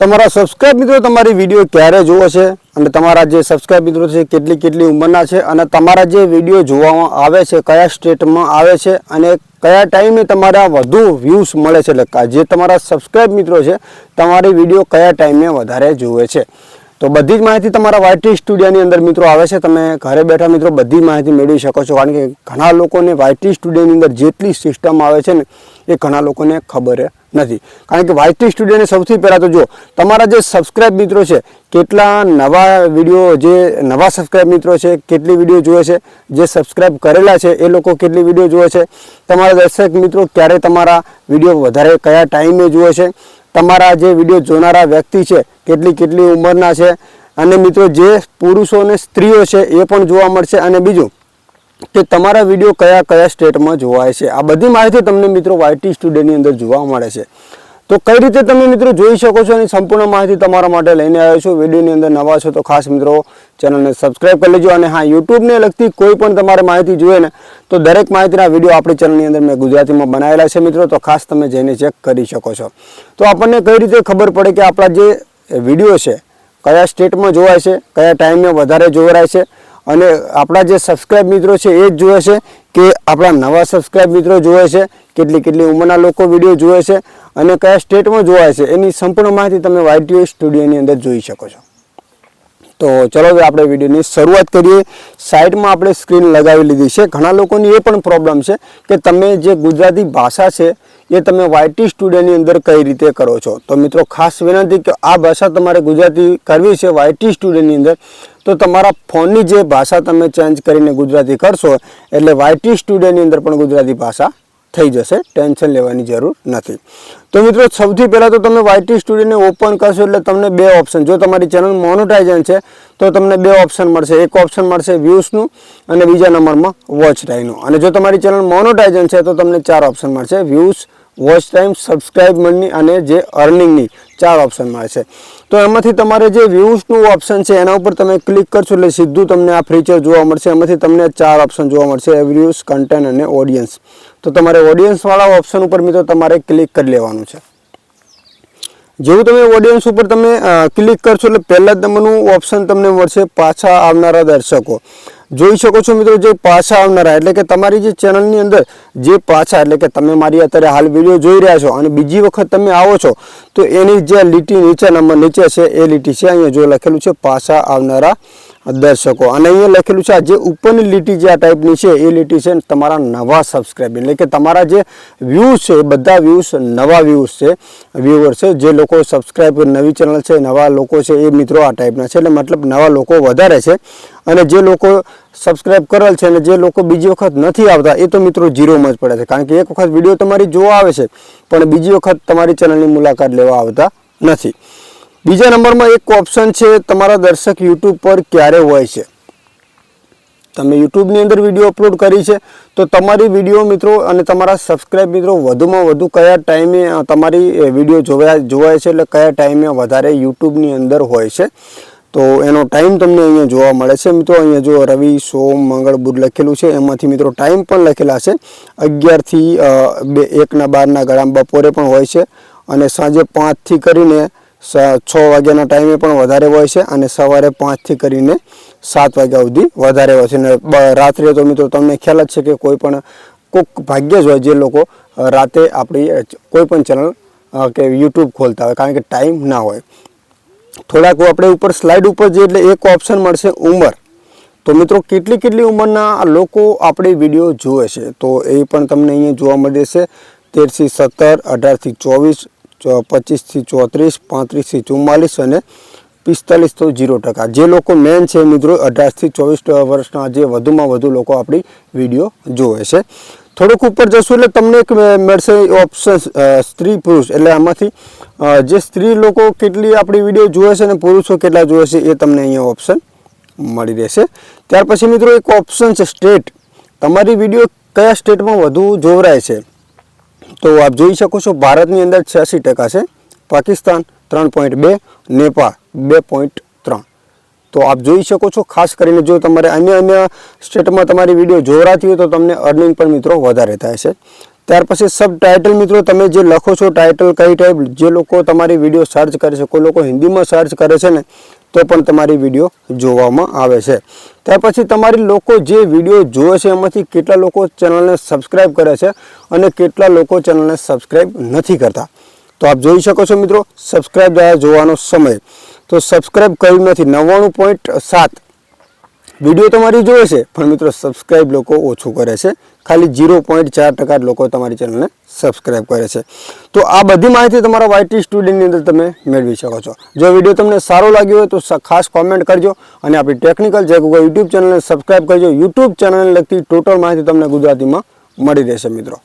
તમારા સબસ્ક્રાઇબ મિત્રો તમારી વીડિયો ક્યારે જુઓ છે અને તમારા જે સબસ્ક્રાઇબ મિત્રો છે કેટલી કેટલી ઉંમરના છે અને તમારા જે વીડિયો જોવામાં આવે છે, કયા સ્ટેટમાં આવે છે અને કયા ટાઈમે તમારા વધુ વ્યૂઝ મળે છે, એટલે જે તમારા સબસ્ક્રાઇબ મિત્રો છે, તમારી વીડિયો કયા ટાઈમે વધારે જુએ છે. તો બધી જ માહિતી તમારા વાયટી સ્ટુડિયોની અંદર મિત્રો આવે છે. તમે ઘરે બેઠા મિત્રો બધી માહિતી મેળવી શકો છો. કારણ કે ઘણા લોકોને વાયટી સ્ટુડિયોની અંદર જેટલી સિસ્ટમ આવે છે ને, એ ઘણા લોકોને ખબર નથી. કારણ કે વાયટી સ્ટુડિયોને સૌથી પહેલાં તો જો, તમારા જે સબસ્ક્રાઇબ મિત્રો છે, કેટલા નવા વીડિયો જે નવા સબસ્ક્રાઇબ મિત્રો છે, કેટલી વીડિયો જોવે છે, જે સબસ્ક્રાઇબ કરેલા છે, એ લોકો કેટલી વીડિયો જોવે છે, તમારા દર્શક મિત્રો ક્યારે તમારા વીડિયો વધારે કયા ટાઈમે જુએ છે, તમારા જે વીડિયો જોનારા વ્યક્તિ છે, કેટલી કેટલી ઉંમરના છે, અને મિત્રો જે પુરુષો અને સ્ત્રીઓ છે એ પણ જોવા મળશે. અને બીજું કે તમારા વીડિયો કયા કયા સ્ટેટમાં જોવાય છે? આ બધી માહિતી તમને મિત્રો વાયટી સ્ટુડિયોની અંદર જોવા મળે છે. તો કઈ રીતે તમે મિત્રો જોઈ શકો છો અને સંપૂર્ણ માહિતી તમારા માટે લઈને આવ્યો છું. વિડીયોની અંદર નવા છો તો ખાસ મિત્રો ચેનલને સબસ્ક્રાઇબ કરી લેજો અને હા યુટ્યુબને લગતી કોઈ પણ તમારે માહિતી જોઈએ ને, તો દરેક માહિતીના વીડિયો આપણી ચેનલની અંદર મેં ગુજરાતીમાં બનાવેલા છે મિત્રો, તો ખાસ તમે જઈને ચેક કરી શકો છો. તો આપણને કઈ રીતે ખબર પડે કે આપણા જે વીડિયો છે, કયા સ્ટેટમાં જોવાય છે, કયા ટાઈમે વધારે જોવાય છે અને આપણા જે સબસ્ક્રાઇબ મિત્રો છે એ જ જુએ છે કે આપણા નવા સબસ્ક્રાઇબ મિત્રો જુએ છે, કેટલી કેટલી ઉંમરના લોકો વીડિયો જુએ છે અને કયા સ્ટેટમાં જોવાય છે, એની સંપૂર્ણ માહિતી તમે વાયટીઓ સ્ટુડિયોની અંદર જોઈ શકો છો. તો ચલો હવે આપણે વિડીયોની શરૂઆત કરીએ. સાઈડમાં આપણે સ્ક્રીન લગાવી લીધી છે. ઘણા લોકોની એ પણ પ્રોબ્લેમ છે કે તમે જે ગુજરાતી ભાષા છે એ તમે વાયટી સ્ટુડિયોની અંદર કઈ રીતે કરો છો. તો મિત્રો ખાસ વિનંતી કે આ ભાષા તમારે ગુજરાતી કરવી છે વાયટી સ્ટુડિયોની અંદર. તો તમારા ફોનની જે ભાષા તમે ચેન્જ કરીને ગુજરાતી કરશો, એટલે વાયટી સ્ટુડિયોની અંદર પણ ગુજરાતી ભાષા થઈ જશે ટેન્શન લેવાની જરૂર નથી. તો મિત્રો, સૌથી પહેલાં તો તમે વાયટી સ્ટુડિયોને ઓપન કરશો એટલે તમને બે ઓપ્શન જો તમારી ચેનલ મોનોટાઇઝન છે, તો તમને બે ઓપ્શન મળશે. એક ઓપ્શન મળશે વ્યૂઝનું અને બીજા નંબરમાં વોચ ટાઈમનું અને જો તમારી ચેનલ મોનોટાઇઝન છે, તો તમને ચાર ઓપ્શન મળશે views watch time, subscribe money અને જે અર્નિંગની ચાર ઓપ્શન મળે તો એમાંથી તમારે જે વ્યૂઝનું ઓપ્શન છે, એના ઉપર તમે ક્લિક કરશો એટલે સીધું તમને આ ફીચર જોવા મળશે. એમાંથી તમને ચાર ઓપ્શન જોવા મળશે, વ્યૂઝ, કન્ટેન્ટ અને ઓડિયન્સ. તો તમારે ઓડિયન્સવાળા ઓપ્શન ઉપર મિત્રો તમારે ક્લિક કરી લેવાનું છે. જેવું તમે ઓડિયન્સ ઉપર તમે ક્લિક કરશો એટલે પહેલા જ નંબરનું ઓપ્શન તમને મળશે પાછા આવનારા દર્શકો. જોઈ શકો છો મિત્રો જે પાછા આવનારા, એટલે કે તમારી જે ચેનલની અંદર જે પાછા, એટલે કે તમે મારી અત્યારે હાલ વીડિયો જોઈ રહ્યા છો અને બીજી વખત તમે આવો છો, તો એની જે લીટી નીચે, નંબર નીચે છે, એ લીટી છે, અહીંયા જો લખેલું છે, પાછા આવનારા દર્શકો. અને અહીંયા લખેલું છે, આ જે ઉપરની લીટી જે આ ટાઈપની છે, એ લીટી છે તમારા નવા સબસ્ક્રાઈબ એટલે કે તમારા જે વ્યૂઝ છે, એ બધા વ્યૂઝ નવા વ્યૂઝ છે વ્યૂવર્સ છે, જે લોકો સબસ્ક્રાઈબ નવી ચેનલ છે, નવા લોકો છે, એ મિત્રો આ ટાઈપના છે. એટલે મતલબ નવા લોકો વધારે છે. અને જે લોકો સબસ્ક્રાઇબ કરેલ છે અને જે લોકો બીજી વખત નથી આવતા, એ તો મિત્રો ઝીરોમાં જ પડે છે. કારણ કે એક વખત વીડિયો તમારી જોવા આવે છે, પણ બીજી વખત તમારી ચેનલની મુલાકાત લેવા આવતા નથી. બીજા નંબરમાં એક ઓપ્શન છે, તમારા દર્શક યુટ્યુબ પર ક્યારે હોય છે. તમે યુટ્યુબની અંદર વીડિયો અપલોડ કરી છે, તો તમારી વીડિયો મિત્રો અને તમારા સબસ્ક્રાઇબ મિત્રો વધુમાં વધુ કયા ટાઈમે તમારી વીડિયો જોવા જોવાય છે, એટલે કયા ટાઈમે વધારે યુટ્યુબની અંદર હોય છે. તો એનો ટાઈમ તમને અહીંયા જોવા મળે છે મિત્રો. અહીંયા જો રવિ, સોમ, મંગળ, બુધ લખેલું છે, એમાંથી મિત્રો ટાઈમ પણ લખેલા છે. અગિયારથી બે, એકના બારના ગળામાં બપોરે પણ હોય છે અને સાંજે પાંચથી કરીને છ વાગ્યાના ટાઈમે પણ વધારે હોય છે અને સવારે પાંચથી કરીને સાત વાગ્યા સુધી વધારે હોય છે. અને રાત્રે તો મિત્રો તમને ખ્યાલ જ છે કે કોઈ પણ કોઈક ભાગ્ય જ હોય જે લોકો રાતે આપણી કોઈ પણ ચેનલ કે યુટ્યુબ ખોલતા હોય, કારણ કે ટાઈમ ના હોય. થોડાક આપણે ઉપર સ્લાઇડ ઉપર જે એટલે એક ઓપ્શન મળશે ઉંમર. તો મિત્રો કેટલી કેટલી ઉંમરના લોકો આપણી વીડિયો જુએ છે? તો એ પણ તમને અહીંયા જોવા મળે છે. તેરથી સત્તર, અઢારથી ચોવીસ પચીસથી ચોત્રીસ, પાંત્રીસથી ચુમ્માલીસ અને પિસ્તાલીસ તો જીરો ટકા. જે લોકો મેન છે મિત્રો, અઢારથી ચોવીસ વર્ષના જે વધુમાં વધુ લોકો આપણી વીડિયો જોવે છે. થોડુંક ઉપર જશું એટલે તમને એક મળશે ઓપ્શન સ્ત્રી પુરુષ. એટલે આમાંથી જે સ્ત્રી લોકો કેટલી આપણી વીડિયો જુએ છે અને પુરુષો કેટલા જુએ છે એ તમને અહીંયા ઓપ્શન મળી રહેશે. ત્યાર પછી મિત્રો એક ઓપ્શન છે સ્ટેટ. તમારી વીડિયો કયા સ્ટેટમાં વધુ જોવરાય છે? તો આપ જોઈ શકો છો ભારતની અંદર છ્યાસી ટકા છે. પાકિસ્તાન ત્રણ પોઈન્ટ બે, નેપાળ બે પોઈન્ટ ત્રણ. તો આપ જોઈ શકો છો, ખાસ કરીને જો તમારે અન્ય અન્ય સ્ટેટમાં તમારી વીડિયો જોવરાતી હોય તો તમને અર્નિંગ પણ મિત્રો વધારે થાય છે. ત્યાર પછી સબ ટાઇટલ મિત્રો તમે જે લખો છો ટાઇટલ કઈ ટાઈપ જે લોકો તમારી વીડિયો સર્ચ કરે છે, કોઈ લોકો હિન્દીમાં સર્ચ કરે છે ને તો પણ તમારી વીડિયો જોવામાં આવે છે. ત્યાર પછી તમારી લોકો જે વીડિયો જોવે છે, એમાંથી કેટલા લોકો ચેનલને સબસ્ક્રાઈબ કરે છે અને કેટલા લોકો ચેનલને સબસ્ક્રાઈબ નથી કરતા. તો આપ જોઈ શકો છો મિત્રો સબસ્ક્રાઈબ દ્વારા જોવાનો સમય. તો સબસ્ક્રાઈબ કર્યું નથી, નવ્વાણું પોઈન્ટ સાત વીડિયો તમારી જોવે છે, પણ મિત્રો સબસ્ક્રાઈબ લોકો ઓછું કરે છે. ખાલી જીરો પોઈન્ટ ચાર ટકા લોકો તમારી ચેનલને સબસ્ક્રાઇબ કરે છે. તો આ બધી માહિતી તમારા વાયટી સ્ટુડિયોની અંદર તમે મેળવી શકો છો. જો વીડિયો તમને સારો લાગ્યો હોય તો ખાસ કોમેન્ટ કરજો અને આપણી ટેકનિકલ જે કોઈ યુટ્યુબ ચેનલને સબસ્ક્રાઈબ કરજો. યુટ્યુબ ચેનલને લગતી ટોટલ માહિતી તમને ગુજરાતીમાં મળી રહેશે મિત્રો.